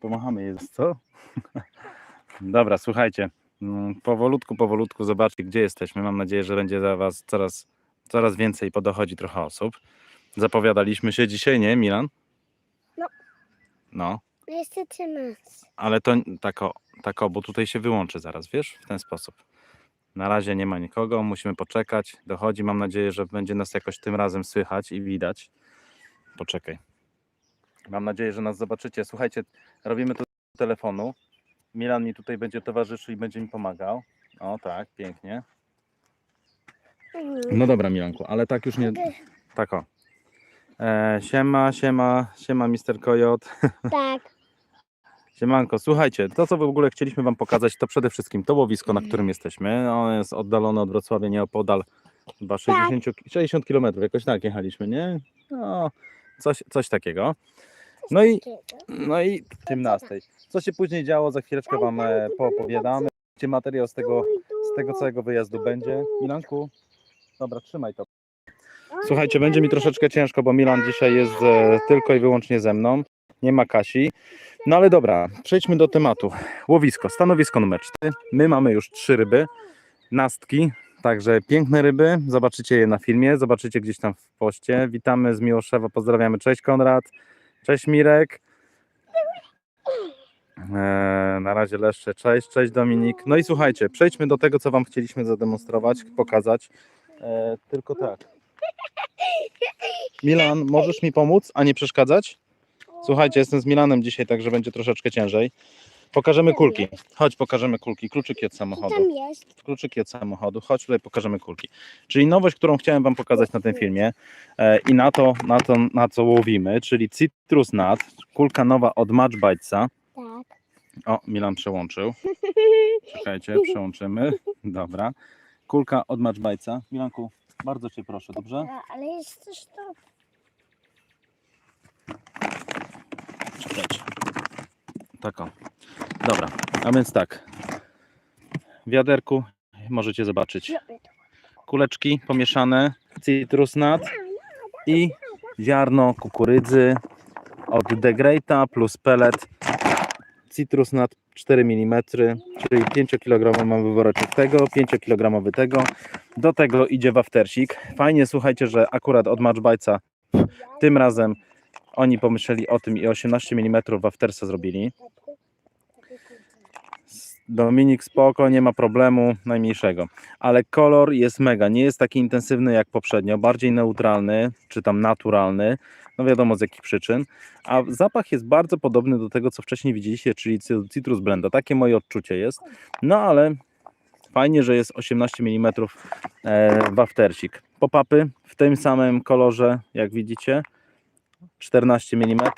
pomachamy jej, co? Dobra, słuchajcie, mm, powolutku, powolutku zobaczcie, gdzie jesteśmy. Mam nadzieję, że będzie za Was coraz, coraz więcej podochodzi trochę osób. Zapowiadaliśmy się dzisiaj, nie, Milan? No. No, Niestety nas. ale to tako, tako, bo tutaj się wyłączy zaraz, wiesz, w ten sposób. Na razie nie ma nikogo, musimy poczekać. Dochodzi, mam nadzieję, że będzie nas jakoś tym razem słychać i widać. Poczekaj. Mam nadzieję, że nas zobaczycie. Słuchajcie, robimy to z telefonu. Milan mi tutaj będzie towarzyszył i będzie mi pomagał. O tak, pięknie. No dobra, Milanku, ale tak już nie. Tak o. E, siema, siema, siema, Mister Kojot. Tak. Siemanko, słuchajcie, to co w ogóle chcieliśmy Wam pokazać, to przede wszystkim to łowisko, na którym jesteśmy. Ono jest oddalone od Wrocławia nieopodal chyba 60, 60 km, jakoś tak jechaliśmy, nie? No, coś, coś takiego. No i, no i 18. Co się później działo, za chwileczkę Wam e, poopowiadamy. Materiał z tego, z tego całego wyjazdu będzie. Milanku, dobra, trzymaj to. Słuchajcie, będzie mi troszeczkę ciężko, bo Milan dzisiaj jest e, tylko i wyłącznie ze mną. Nie ma Kasi. No ale dobra, przejdźmy do tematu. Łowisko, stanowisko numer 4. My mamy już trzy ryby, nastki, także piękne ryby. Zobaczycie je na filmie, zobaczycie gdzieś tam w poście. Witamy z Miłoszewa, pozdrawiamy. Cześć Konrad, cześć Mirek. Eee, na razie Leszcze, cześć, cześć Dominik. No i słuchajcie, przejdźmy do tego, co Wam chcieliśmy zademonstrować, pokazać. Eee, tylko tak. Milan, możesz mi pomóc, a nie przeszkadzać? Słuchajcie, jestem z Milanem dzisiaj, także będzie troszeczkę ciężej. Pokażemy kulki. Chodź, pokażemy kulki. Kluczyki od samochodu. tam jest. Kluczyki od samochodu. Chodź, tutaj pokażemy kulki. Czyli nowość, którą chciałem Wam pokazać na tym filmie e, i na to, na to, na co łowimy, czyli Citrus Nut, kulka nowa od Match Bitesa. Tak. O, Milan przełączył. Czekajcie, przełączymy. Dobra. Kulka od Match Bitesa. Milanku, bardzo Cię proszę, dobrze? A, Ale jest też to. Czekajcie. Tak o. Dobra, a więc tak. W wiaderku możecie zobaczyć kuleczki pomieszane, citrus nut i ziarno kukurydzy od Degrata plus pellet citrus nut 4 mm, czyli 5 kg mamy woreczek tego, 5 kg tego. Do tego idzie waftersik. Fajnie, słuchajcie, że akurat od Matchbite'a tym razem oni pomyśleli o tym i 18 mm waftersa zrobili. Dominik spoko, nie ma problemu najmniejszego. Ale kolor jest mega, nie jest taki intensywny jak poprzednio, bardziej neutralny, czy tam naturalny, no wiadomo z jakich przyczyn. A zapach jest bardzo podobny do tego, co wcześniej widzieliście, czyli Citrus Blenda. Takie moje odczucie jest. No ale fajnie, że jest 18 mm e, waftersik. Pop-upy w tym samym kolorze, jak widzicie, 14 mm.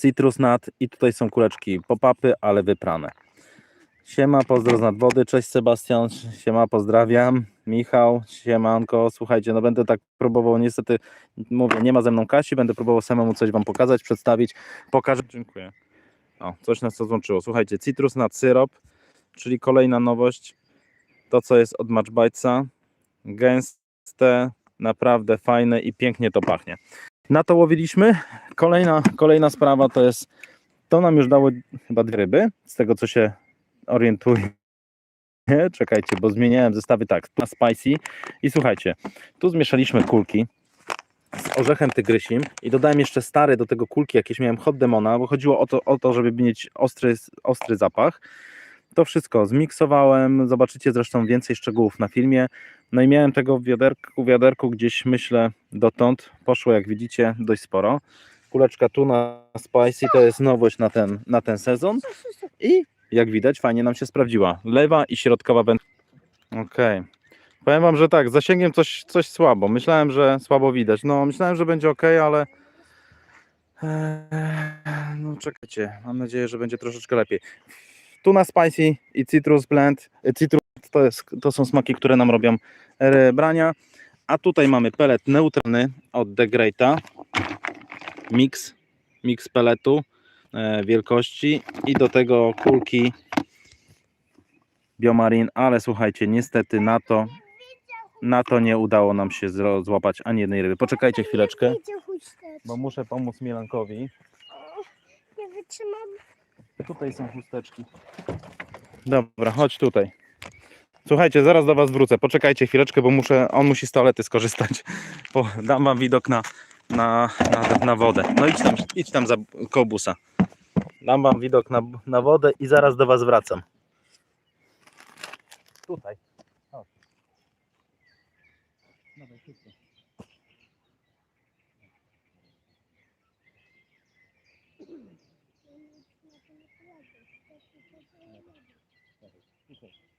Citrus Nut i tutaj są kuleczki pop-upy, ale wyprane. Siema, pozdro z nadwody, cześć Sebastian, siema, pozdrawiam, Michał, siemanko, słuchajcie, no będę tak próbował, niestety, mówię, nie ma ze mną Kasi, będę próbował samemu coś Wam pokazać, przedstawić, pokażę, dziękuję. O, coś nas to złączyło, słuchajcie, Citrus Nut Syrop, czyli kolejna nowość, to co jest od Matchbitesa, gęste, naprawdę fajne i pięknie to pachnie. Na to łowiliśmy, kolejna, kolejna sprawa to jest, to nam już dało chyba dwie ryby, z tego co się orientuję. Czekajcie, bo zmieniałem zestawy tak, na spicy i słuchajcie, tu zmieszaliśmy kulki z orzechem tygrysim i dodałem jeszcze stare do tego kulki, jakieś miałem hot demona, bo chodziło o to, o to żeby mieć ostry, ostry zapach. To wszystko zmiksowałem, zobaczycie zresztą więcej szczegółów na filmie. No i miałem tego w wiaderku, wiaderku gdzieś myślę dotąd, poszło jak widzicie dość sporo. Kuleczka tu na spicy to jest nowość na ten, na ten sezon i jak widać, fajnie nam się sprawdziła. Lewa i środkowa będą. Okej. Powiem Wam, że tak, zasięgiem coś, coś słabo. Myślałem, że słabo widać. No, myślałem, że będzie ok, ale. Eee, No, czekajcie. Mam nadzieję, że będzie troszeczkę lepiej. Tu na spicy i citrus blend. e, Citrus to, jest, to są smaki, które nam robią e, brania. A tutaj mamy pelet neutralny od Degrata. Mix, mix peletu e, wielkości i do tego kulki Biomarin, ale słuchajcie, niestety na to na to nie udało nam się złapać ani jednej ryby. Poczekajcie chwileczkę, bo muszę pomóc Milankowi. Nie wy- trzymam. Tutaj są chusteczki. Dobra, chodź tutaj. Słuchajcie, zaraz do Was wrócę. Poczekajcie chwileczkę, bo muszę, on musi z toalety skorzystać. Bo dam Wam widok na, na, na, na wodę. No idź tam, idź tam za koło busa. Dam Wam widok na, na wodę i zaraz do Was wracam. Tutaj. Chodź. Dawaj, szybko. excuse me.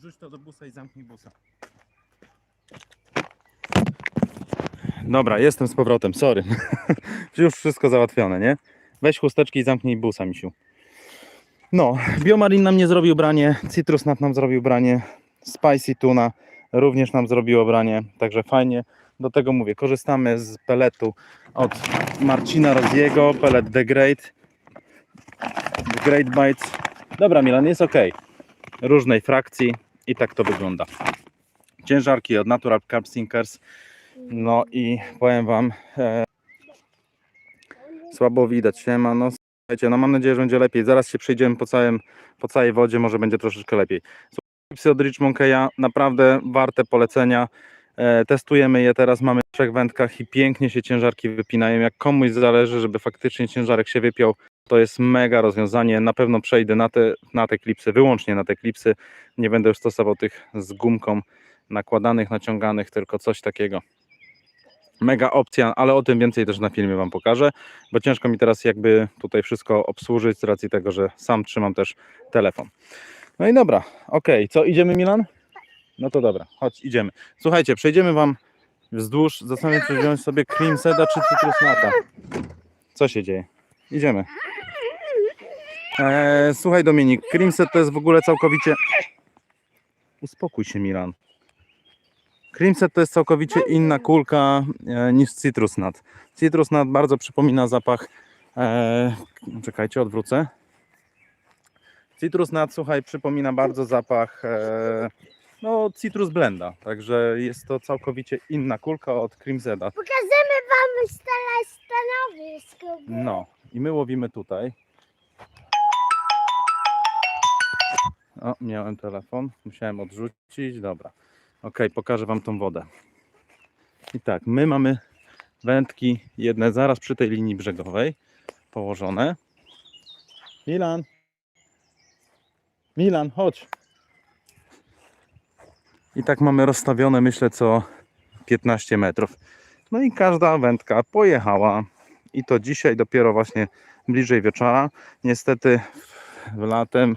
Wrzuć to do busa i zamknij busa. Dobra, jestem z powrotem, sorry. Już wszystko załatwione, nie? Weź chusteczki i zamknij busa, misiu. No, Biomarin nam nie zrobił branie, Citrus nam zrobił branie, Spicy Tuna również nam zrobiło branie, także fajnie. Do tego mówię, korzystamy z peletu od Marcina Roziego, pelet The Great. The Great Bites. Dobra, Milan, jest ok. Różnej frakcji i tak to wygląda. Ciężarki od Natural Carb Sinkers. No i powiem Wam, e, słabo widać się ma. No, słuchajcie, no mam nadzieję, że będzie lepiej. Zaraz się przejdziemy po, całym, po całej wodzie, może będzie troszeczkę lepiej. Słuchajcie, od Rich Monkeya, naprawdę warte polecenia. E, testujemy je teraz, mamy w trzech wędkach i pięknie się ciężarki wypinają. Jak komuś zależy, żeby faktycznie ciężarek się wypiął, to jest mega rozwiązanie. Na pewno przejdę na te, na te klipsy, wyłącznie na te klipsy. Nie będę już stosował tych z gumką nakładanych, naciąganych, tylko coś takiego. Mega opcja, ale o tym więcej też na filmie Wam pokażę, bo ciężko mi teraz jakby tutaj wszystko obsłużyć z racji tego, że sam trzymam też telefon. No i dobra, okej, co idziemy Milan? No to dobra, chodź, idziemy. Słuchajcie, przejdziemy Wam wzdłuż, zastanawiam się, czy wziąć sobie cream seda czy citrus nata. Co się dzieje? Idziemy. Eee, słuchaj Dominik, cream set to jest w ogóle całkowicie... Uspokój się Milan. Cream set to jest całkowicie inna kulka e, niż citrus nut. Citrus nut bardzo przypomina zapach... E, czekajcie, odwrócę. Citrus nut, słuchaj, przypomina bardzo zapach e, no, citrus blenda. Także jest to całkowicie inna kulka od cream seta. Pokażemy wam stanowisko. No, i my łowimy tutaj. O, miałem telefon, musiałem odrzucić. Dobra. Ok, pokażę Wam tą wodę. I tak, my mamy wędki jedne zaraz przy tej linii brzegowej położone. Milan. Milan, chodź. I tak mamy rozstawione, myślę, co 15 metrów. No i każda wędka pojechała i to dzisiaj dopiero właśnie bliżej wieczora. Niestety latem,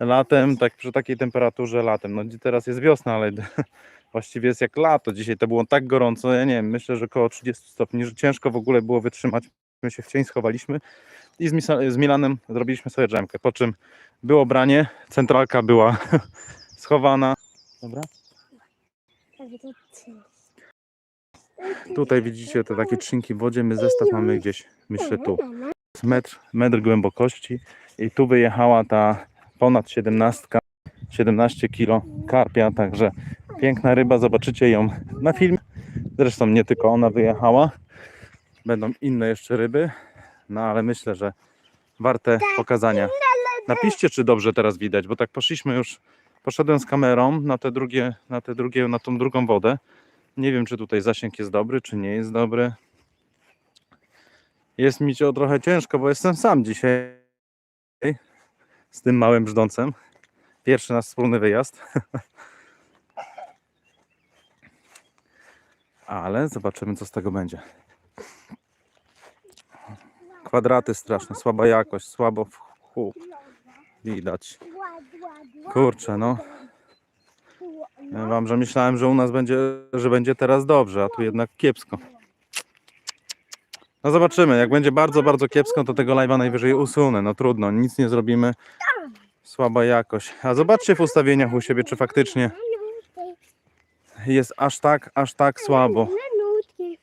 latem, tak przy takiej temperaturze latem, no teraz jest wiosna, ale właściwie jest jak lato. Dzisiaj to było tak gorąco, ja nie wiem, myślę, że około 30 stopni, że ciężko w ogóle było wytrzymać. My się w cień schowaliśmy i z, z Milanem zrobiliśmy sobie drzemkę, po czym było branie, centralka była schowana. Dobra. Tutaj widzicie te takie trzcinki w wodzie, my zestaw mamy gdzieś, myślę tu. metr, metr głębokości i tu wyjechała ta ponad 17, 17 kg karpia, także piękna ryba, zobaczycie ją na filmie. Zresztą nie tylko ona wyjechała, będą inne jeszcze ryby, no ale myślę, że warte pokazania. Napiszcie, czy dobrze teraz widać, bo tak poszliśmy już, poszedłem z kamerą na te drugie, na te drugie, na tą drugą wodę. Nie wiem, czy tutaj zasięg jest dobry, czy nie jest dobry. Jest mi to trochę ciężko, bo jestem sam dzisiaj. z tym małym brzdącem. Pierwszy nasz wspólny wyjazd. Ale zobaczymy, co z tego będzie. Kwadraty straszne, słaba jakość, słabo w widać. Kurczę, no. Ja wam, że myślałem, że u nas będzie, że będzie teraz dobrze, a tu jednak kiepsko. No zobaczymy, jak będzie bardzo, bardzo kiepsko, to tego live'a najwyżej usunę. No trudno, nic nie zrobimy. Słaba jakość. A zobaczcie w ustawieniach u siebie, czy faktycznie jest aż tak, aż tak słabo. malutki.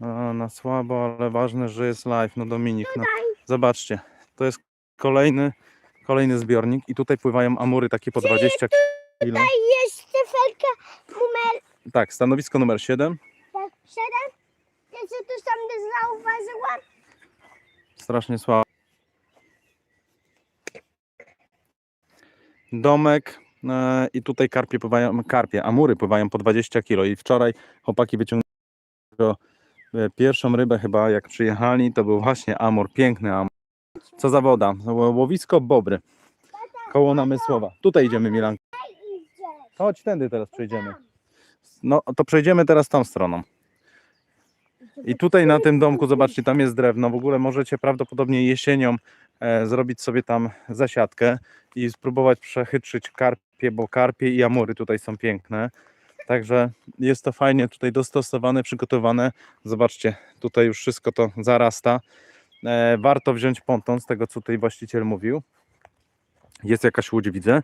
No, na słabo, ale ważne, że jest live. No Dominik, no. Zobaczcie, to jest kolejny, kolejny zbiornik i tutaj pływają amury takie po 20 kg. Jest cyferka numer Tak, stanowisko numer 7. tak, 7. Ja co tu sam zauważyłam? Strasznie słabo. Domek e, i tutaj karpie pływają, karpie, amury pływają po 20 kg i wczoraj chłopaki wyciągnęli e, pierwszą rybę chyba jak przyjechali, to był właśnie amur, piękny amur. Co za woda? Ło- Łowisko Bobry, koło Namysłowa. Tutaj idziemy Milanko. Chodź, tędy teraz przejdziemy. No to przejdziemy teraz tą stroną. I tutaj na tym domku, zobaczcie, tam jest drewno. W ogóle możecie prawdopodobnie jesienią e, zrobić sobie tam zasiadkę i spróbować przechytrzyć karpie, bo karpie i amury tutaj są piękne. Także jest to fajnie tutaj dostosowane, przygotowane. Zobaczcie, tutaj już wszystko to zarasta. E, warto wziąć ponton, z tego co tutaj właściciel mówił. Jest jakaś łódź, widzę,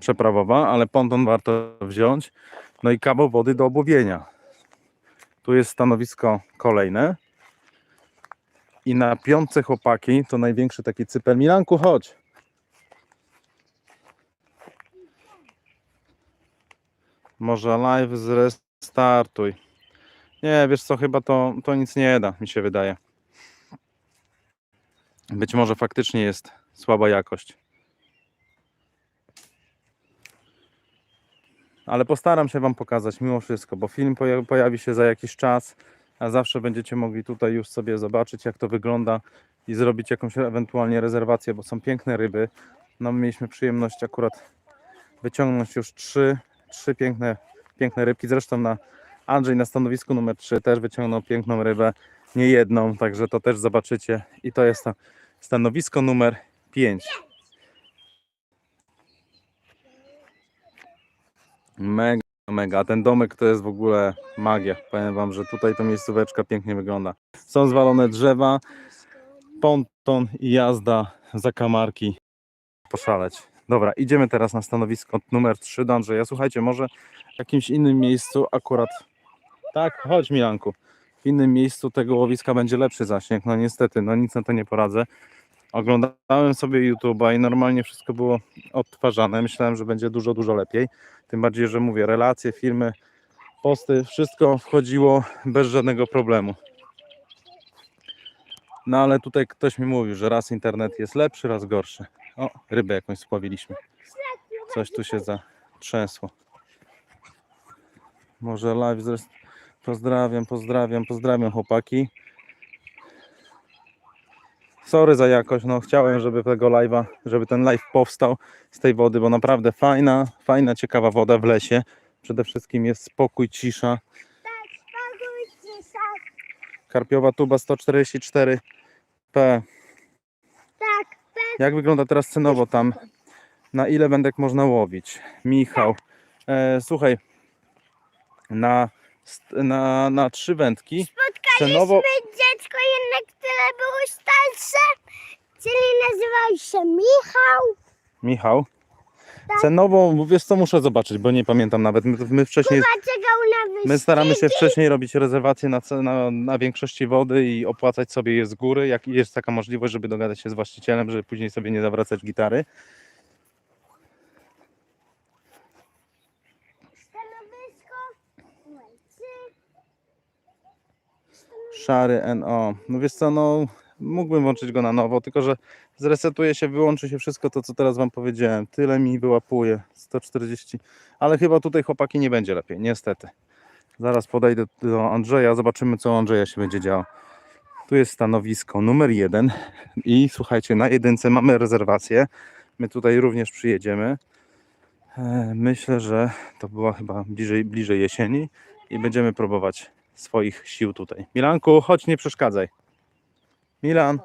przeprawowa, ale ponton warto wziąć. No i kawał wody do obłowienia. Tu jest stanowisko kolejne. I na piątce chłopaki to największy taki cypel. Milanku, chodź. Może live zrestartuj. Nie, wiesz co, chyba to, to nic nie da, mi się wydaje. Być może faktycznie jest słaba jakość. ale postaram się Wam pokazać mimo wszystko, bo film poja- pojawi się za jakiś czas, a zawsze będziecie mogli tutaj już sobie zobaczyć, jak to wygląda i zrobić jakąś ewentualnie rezerwację, bo są piękne ryby. No, my mieliśmy przyjemność akurat wyciągnąć już trzy, trzy piękne, piękne rybki. Zresztą na Andrzej na stanowisku numer 3 też wyciągnął piękną rybę, nie jedną, także to też zobaczycie. I to jest ta stanowisko numer 5. Mega, mega. Ten domek to jest w ogóle magia. Powiem wam, że tutaj ta miejscóweczka pięknie wygląda. Są zwalone drzewa, ponton i jazda za kamarki. Poszaleć. Dobra, idziemy teraz na stanowisko numer 3 do Andrzeja. Słuchajcie, może w jakimś innym miejscu akurat... Tak, chodź Milanku. W innym miejscu tego łowiska będzie lepszy zasięg. No niestety, no nic na to nie poradzę. Oglądałem sobie YouTube'a i normalnie wszystko było odtwarzane. Myślałem, że będzie dużo, dużo lepiej. Tym bardziej, że mówię, relacje, filmy, posty, wszystko wchodziło bez żadnego problemu. No ale tutaj ktoś mi mówił, że raz internet jest lepszy, raz gorszy. O, rybę jakąś spławiliśmy. Coś tu się zatrzęsło. Może live zresztą. Pozdrawiam, pozdrawiam, pozdrawiam chłopaki. Sorry za jakość, no chciałem, żeby tego live'a, żeby ten live powstał z tej wody, bo naprawdę fajna, fajna, ciekawa woda w lesie. Przede wszystkim jest spokój, cisza. Spokój, cisza. Karpiowa tuba 144p. Tak, Jak wygląda teraz cenowo tam? Na ile wędek można łowić? Michał, e, słuchaj, na, na, na trzy wędki cenowo... spotkaliśmy dziecko jednak, które było starsze, czyli nazywał się Michał. Michał, cenową, wiesz co, muszę zobaczyć, bo nie pamiętam nawet. My, my wcześniej Kuba czekał na wyścigi. My staramy się wcześniej robić rezerwacje na, ce- na, na większości wody i opłacać sobie je z góry, jak jest taka możliwość, żeby dogadać się z właścicielem, żeby później sobie nie zawracać gitary. Stanowisko numer trzy. Szary NO. No wiesz co, no mógłbym włączyć go na nowo, tylko że zresetuje się, wyłączy się wszystko to, co teraz wam powiedziałem. Tyle mi wyłapuje, 140. Ale chyba tutaj chłopaki nie będzie lepiej, niestety. Zaraz podejdę do Andrzeja, zobaczymy co Andrzeja się będzie działo. Tu jest stanowisko numer jeden i słuchajcie, na jedynce mamy rezerwację. My tutaj również przyjedziemy. E, Myślę, że to była chyba bliżej, bliżej jesieni i będziemy próbować swoich sił tutaj. Milanku, chodź, nie przeszkadzaj. Milan.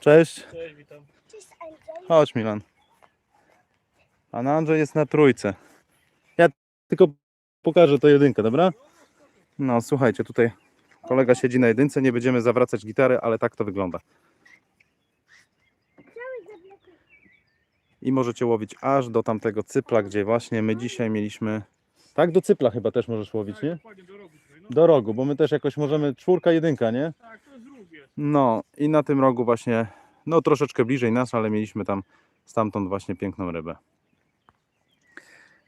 Cześć. Cześć, witam. Chodź, Milan. Pan Andrzej jest na trójce. Ja tylko pokażę to jedynkę, dobra? No, słuchajcie, tutaj kolega siedzi na jedynce, nie będziemy zawracać gitary, ale tak to wygląda. I możecie łowić aż do tamtego cypla, gdzie właśnie my dzisiaj mieliśmy... Tak, do cypla chyba też możesz łowić, nie? Do rogu bo my też jakoś możemy czwórka, jedynka, nie? Tak, to jest drugie. No i na tym rogu właśnie, no troszeczkę bliżej nas, ale mieliśmy tam stamtąd właśnie piękną rybę.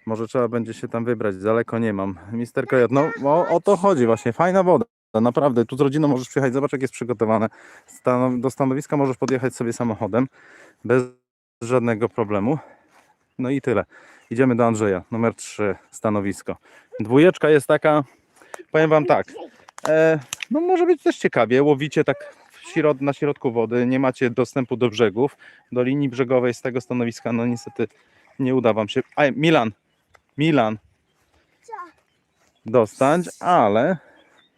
Może trzeba będzie się tam wybrać, daleko nie mam. Mister Kojot, no o, o to chodzi właśnie, fajna woda. Naprawdę, tu z rodziną możesz przyjechać, zobacz jak jest przygotowane. Do stanowiska możesz podjechać sobie samochodem, bez żadnego problemu. No i tyle. Idziemy do Andrzeja, numer 3, stanowisko. Dwójeczka jest taka, powiem Wam tak, E, no może być też ciekawie. Łowicie tak środ na środku wody, nie macie dostępu do brzegów, do linii brzegowej z tego stanowiska. No niestety nie uda wam się. A Milan, Milan, dostać, ale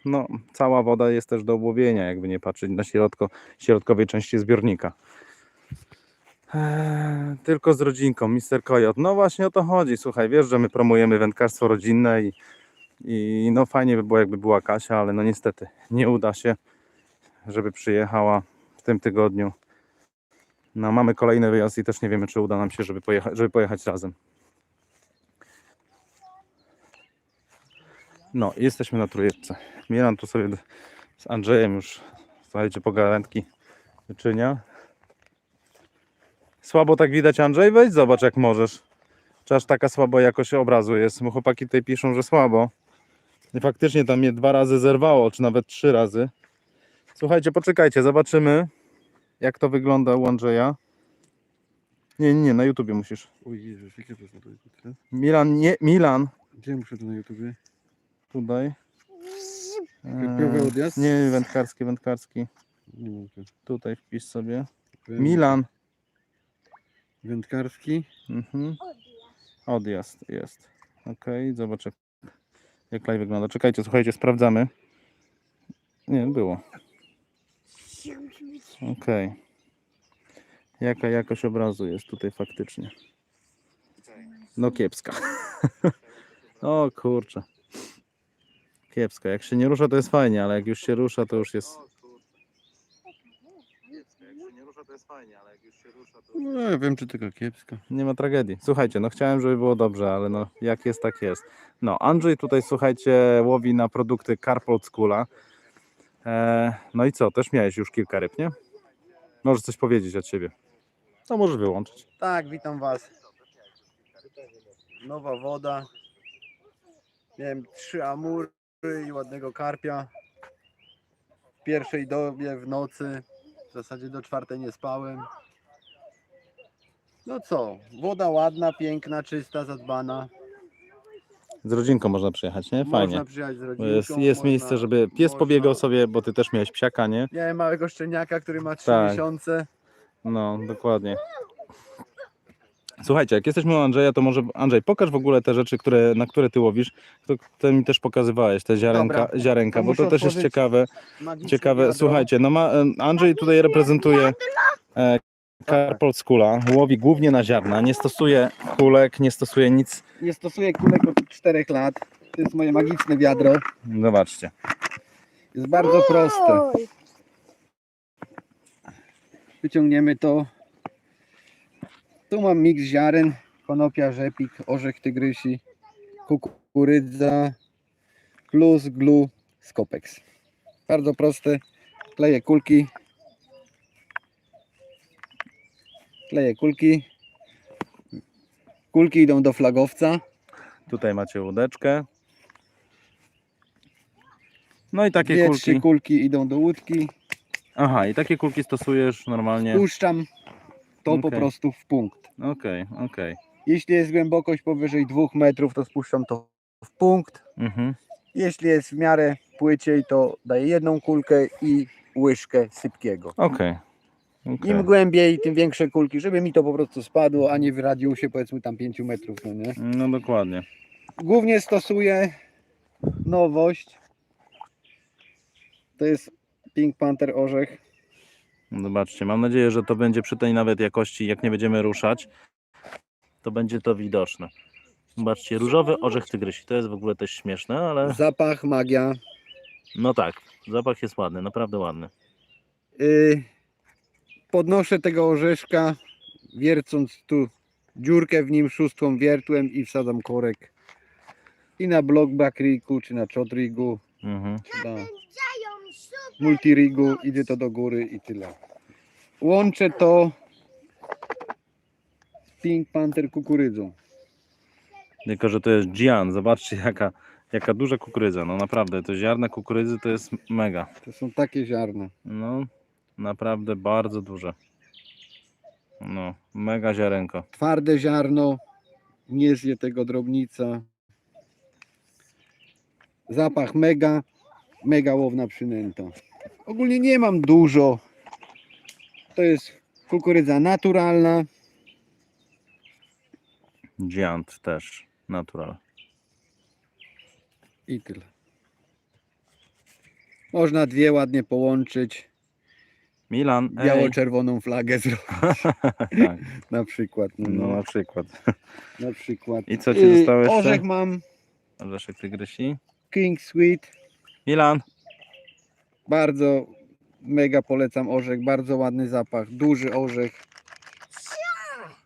no, cała woda jest też do obłowienia, jakby nie patrzeć na środko, środkowej części zbiornika. Eee, tylko z rodzinką, Mister Kojot. No właśnie o to chodzi. Słuchaj, wiesz, że my promujemy wędkarstwo rodzinne i i no fajnie by było, jakby była Kasia, ale no niestety nie uda się, żeby przyjechała w tym tygodniu. No mamy kolejny wyjazd i też nie wiemy, czy uda nam się, żeby, pojecha- żeby pojechać razem. No, jesteśmy na trójeczce. Milan tu sobie z Andrzejem już, słuchajcie, pogawędki wyczynia. Słabo tak widać, Andrzej? Wejdź zobacz, jak możesz. Czy aż taka słaba jakość obrazu jest? Bo chłopaki tutaj piszą, że słabo. I faktycznie tam mnie dwa razy zerwało, czy nawet trzy razy. Słuchajcie, poczekajcie, zobaczymy jak to wygląda u Andrzeja. Nie, nie, nie, na YouTubie musisz. Oj Jezus, jakie to jest na to YouTube? Milan, nie, Milan, Gdzie muszę to na YouTubie? tutaj. Eee, odjazd? Nie, wędkarski, wędkarski. Nie mam tu. Tutaj wpisz sobie. Milan. Wędkarski. Mhm. Odjazd jest. Ok, zobaczę jak live wygląda. Czekajcie, słuchajcie, sprawdzamy. Nie, było. Ok. Jaka jakość obrazu jest tutaj faktycznie? No kiepska. o kurczę. Kiepska. Jak się nie rusza, to jest fajnie, ale jak już się rusza, to już jest. Kiepska. Jak się nie rusza, to jest fajnie, ale jak już się rusza, to. No ja wiem, czy tylko kiepska. Nie ma tragedii. Słuchajcie, no chciałem, żeby było dobrze, ale no jak jest, tak jest. No, Andrzej tutaj, słuchajcie, łowi na produkty Carport Schoola. E, no i co, też miałeś już kilka ryb, nie? Możesz coś powiedzieć od siebie. No możesz wyłączyć. Tak, witam Was. Nowa woda. Miałem trzy amury i ładnego karpia. W pierwszej dobie w nocy. W zasadzie do czwartej nie spałem. No co, woda ładna, piękna, czysta, zadbana. Z rodzinką można przyjechać, nie? Fajnie. Można przyjechać z rodzinką. Jest, jest można- miejsce, żeby pies można- pobiegał sobie, bo ty też miałeś psiaka, nie? Miałem małego szczeniaka, który ma trzy Tak. miesiące. No, dokładnie. Słuchajcie, jak jesteśmy u Andrzeja, to może Andrzej, pokaż w ogóle te rzeczy, które, na które ty łowisz. To, to mi też pokazywałeś, te ziarenka, Dobra, ziarenka to bo to muszę też jest otworzyć ciekawe. Magiczne Ciekawe, wiadro. słuchajcie, no ma, em, Andrzej tutaj reprezentuje e, Carport Schoola, łowi głównie na ziarna, nie stosuje kulek, nie stosuje nic. Nie stosuję kulek od 4 lat. To jest moje magiczne wiadro. Zobaczcie. Jest bardzo proste. Wyciągniemy to. Tu mam miks ziaren, konopia, rzepik, orzech tygrysi, kukurydza, plus glu, skopex. Bardzo proste. Kleję kulki. Kleję kulki. Kulki idą do flagowca. Tutaj macie łódeczkę. No i takie Dwie, kulki. kulki idą do łódki. Aha, i takie kulki stosujesz normalnie. Puszczam to po Okej. prostu w punkt. Okej, okej. Jeśli jest głębokość powyżej 2 metrów, to spuszczam to w punkt. Mhm. Jeśli jest w miarę płyciej, to daję jedną kulkę i łyżkę sypkiego. Okej. Okej. Im głębiej, tym większe kulki, żeby mi to po prostu spadło, a nie w radiusie powiedzmy tam 5 metrów, no nie? No dokładnie. Głównie stosuję nowość. To jest Pink Panther orzech. Zobaczcie, mam nadzieję, że to będzie przy tej nawet jakości, jak nie będziemy ruszać, to będzie to widoczne. Zobaczcie, różowy orzech tygrysi, to jest w ogóle też śmieszne, ale Zapach magia. no tak, zapach jest ładny, naprawdę ładny. Yy, podnoszę tego orzeszka, wiercąc tu dziurkę w nim szóstką wiertłem i wsadzam korek. I na blockback rigu, czy na shot rigu, Mhm. super. Multirigu, idzie to do góry i tyle. Łączę to z Pink Panther kukurydzą. Tylko, że to jest Gian, zobaczcie jaka, jaka duża kukurydza, no naprawdę, to ziarna kukurydzy to jest mega. To są takie ziarna. No, naprawdę bardzo duże. No, mega ziarenko. Twarde ziarno, nie zje tego drobnica. Zapach mega, mega łowna przynęta. Ogólnie nie mam dużo. To jest kukurydza naturalna. Giant też, natural. I tyle. Można dwie ładnie połączyć. Milan. Biało-czerwoną flagę zrobić. tak, Na przykład. No, no no, na przykład. na przykład. I co ci Y, zostało jeszcze? Orzech mam Orzeszek tygrysi. King Sweet. Milan, Bardzo mega polecam orzech. Bardzo ładny zapach. Duży orzech.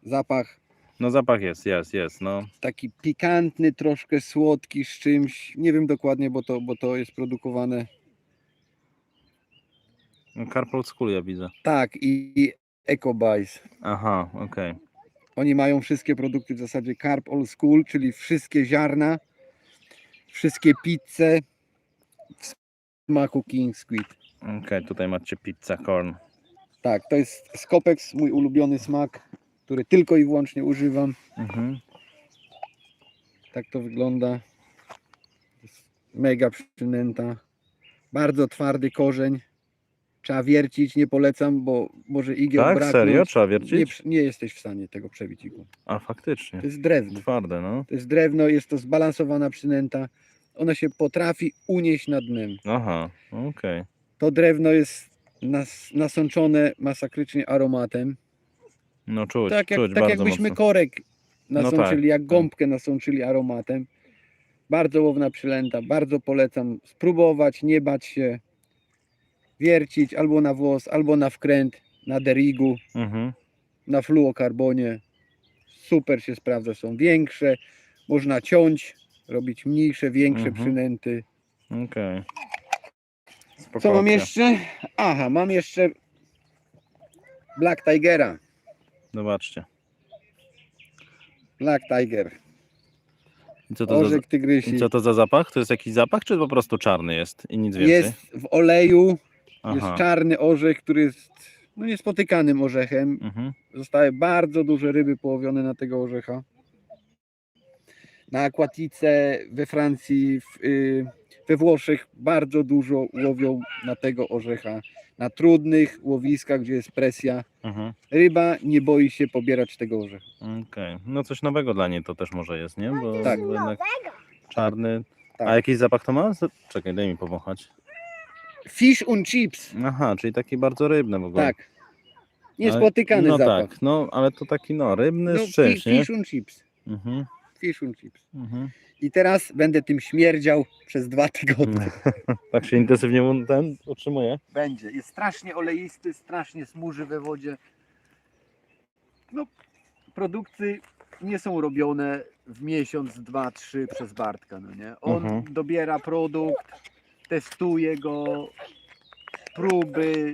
Zapach no zapach jest, jest, jest, no. taki pikantny, troszkę słodki z czymś. Nie wiem dokładnie, bo to, bo to jest produkowane. no Carp Old School ja widzę. Tak, i, i EcoBuys. Aha, okej. Oni mają wszystkie produkty w zasadzie Carp Old School, czyli wszystkie ziarna, wszystkie pizze w smaku King Squid. Okej, tutaj macie pizza corn. Tak, to jest Scopex, mój ulubiony smak, który tylko i wyłącznie używam. Mhm. Tak to wygląda. Mega przynęta. Bardzo twardy korzeń. Trzeba wiercić, nie polecam, bo może igieł Tak, braknąć. serio? Trzeba Nie, wiercić? przy- nie jesteś w stanie tego przebić igłą. A faktycznie. To jest drewno. Twarde, no. To jest drewno, jest to zbalansowana przynęta. Ona się potrafi unieść nad dnem. Aha, okej. To drewno jest nas, nasączone masakrycznie aromatem. No czuć, tak jak, czuć tak jakbyśmy mocno. korek No nasączyli, tak, jak tak. gąbkę nasączyli aromatem. Bardzo łowna przylęta, bardzo polecam spróbować, nie bać się, wiercić albo na włos, albo na wkręt, na derigu, Mhm. na fluokarbonie. Super się sprawdza, są większe, można ciąć, robić mniejsze, większe Mhm. przynęty. Okej. Co mam jeszcze? Aha, mam jeszcze Black Tigera. Zobaczcie. Black Tiger. I co, to za, Orzek tygrysi. I co to za zapach? To jest jakiś zapach, czy po prostu czarny jest i nic więcej? Jest w oleju, Aha. jest czarny orzech, który jest no, niespotykanym orzechem. Mhm. Zostały bardzo duże ryby połowione na tego orzecha. Na akwatice we Francji, w, y, we Włoszech bardzo dużo łowią na tego orzecha. Na trudnych łowiskach, gdzie jest presja, Mhm. ryba nie boi się pobierać tego orzecha. Okej. No coś nowego dla niej to też może jest, nie? Bo Tak. bo jednak czarny. Tak. A jakiś zapach to ma? Z- Czekaj, daj mi powąchać. Fish and chips, Aha, czyli taki bardzo rybny w ogóle. tak. Niespotykany no zapach. tak, no ale to taki no, rybny No, z czymś, fi- nie? fish and chips. Mhm. Fish and chips. Mhm. I teraz będę tym śmierdział przez dwa tygodnie. Tak się intensywnie mu ten utrzymuje. Będzie. Jest strasznie oleisty, strasznie smuży we wodzie. No, produkty nie są robione w miesiąc, dwa, trzy przez Bartka, no nie? On Mhm. dobiera produkt, testuje go, próby.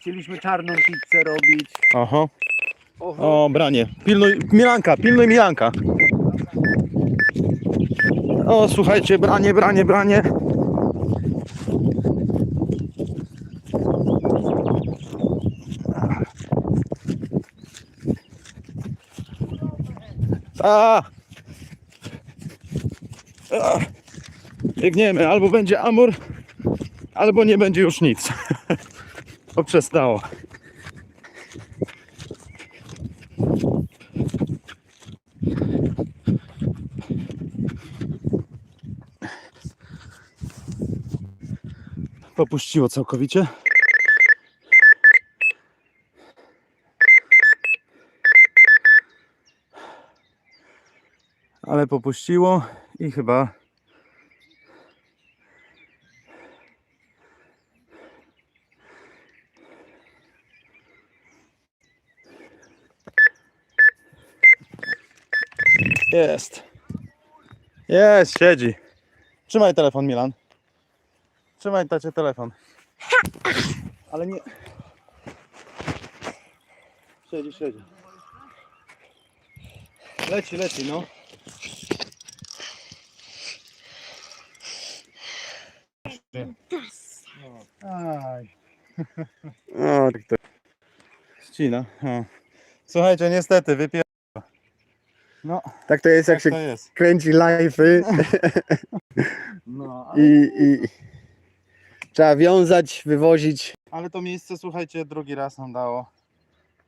Chcieliśmy czarną pizzę robić. Oho. Oho, O, branie. Pilnuj, Milanka, pilnuj Milanka. O, słuchajcie, branie, branie, branie. A! A! Biegniemy, albo będzie amur, albo nie będzie już nic. Poprzestało. Popuściło całkowicie. Ale popuściło i chyba Jest. Jest, siedzi. Trzymaj telefon, Milan. Trzymaj tacie telefon. Ale nie. Siedzi, siedzi. Leci, leci, no. Aj. O, tak to. Ścina. O. Słuchajcie, niestety, wypier... No, Tak to jest, jak tak się jest. kręci live'y No, ale, i, i trzeba wiązać, wywozić. ale to miejsce, słuchajcie, drugi raz nam dało.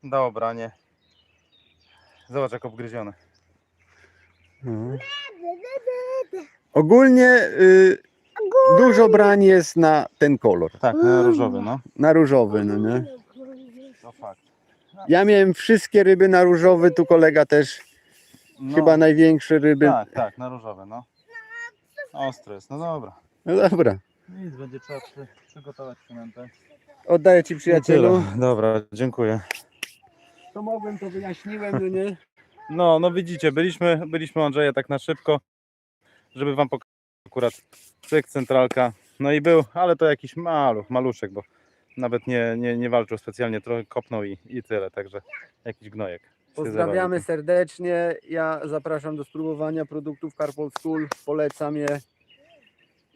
Dało branie. Zobacz, jak obgryzione. No. Ogólnie y, dużo brań jest na ten kolor, Tak, na różowy, no. na różowy, no nie? To fakt. Ja miałem wszystkie ryby na różowy, tu kolega też No, chyba największe ryby. Tak, tak, na różowy, no. Ostry jest, no dobra. No dobra, Nic, będzie trzeba przy, przygotować przynętę. oddaję ci przyjacielu. Dobra, dziękuję. To mogłem, to wyjaśniłem, no nie? No, no widzicie, byliśmy, byliśmy Andrzeja tak na szybko, żeby wam pokazać akurat cyk, centralka. No i był, ale to jakiś maluch, maluszek, bo nawet nie, nie, nie walczył specjalnie, trochę kopnął i, i tyle, także jakiś gnojek. Pozdrawiamy serdecznie. Ja zapraszam do spróbowania produktów Carpol School. Polecam je.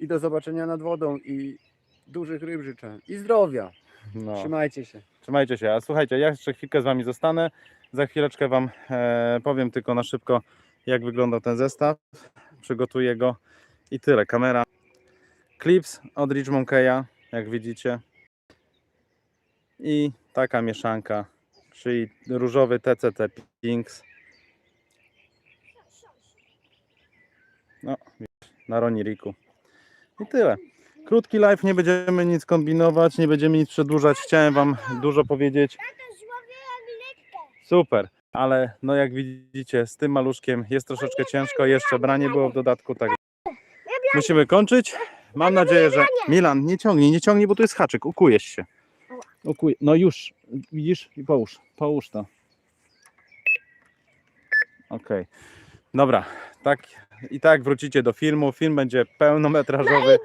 I do zobaczenia nad wodą. I dużych ryb życzę. I zdrowia. No. Trzymajcie się. Trzymajcie się. A słuchajcie, ja jeszcze chwilkę z Wami zostanę. Za chwileczkę Wam e, powiem tylko na szybko, jak wyglądał ten zestaw. Przygotuję go i tyle. Kamera. Clips od Rich Monkeya, jak widzicie. I taka mieszanka, czyli różowy TCT Pinks. No, na Roni Riku. I tyle. Krótki live, nie będziemy nic kombinować, nie będziemy nic przedłużać. Chciałem Wam dużo powiedzieć. Super, ale no jak widzicie, z tym maluszkiem jest troszeczkę ciężko. Jeszcze branie było w dodatku, tak. Musimy kończyć. Mam nadzieję, że. Milan, nie ciągnij, nie ciągnij, bo tu jest haczyk. Ukujesz się. Ukuj... No już, widzisz? I połóż, połóż to. Okej. Dobra, tak i tak wrócicie do filmu. Film będzie pełnometrażowy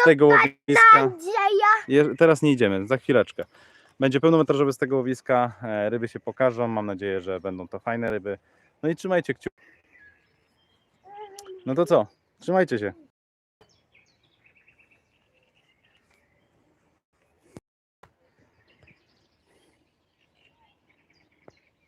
z tego łowiska. Andrzeja. Je- Teraz nie idziemy, za chwileczkę. Będzie pełnometrażowy z tego łowiska, e, ryby się pokażą, mam nadzieję, że będą to fajne ryby. No i trzymajcie kciuki. No to co? Trzymajcie się.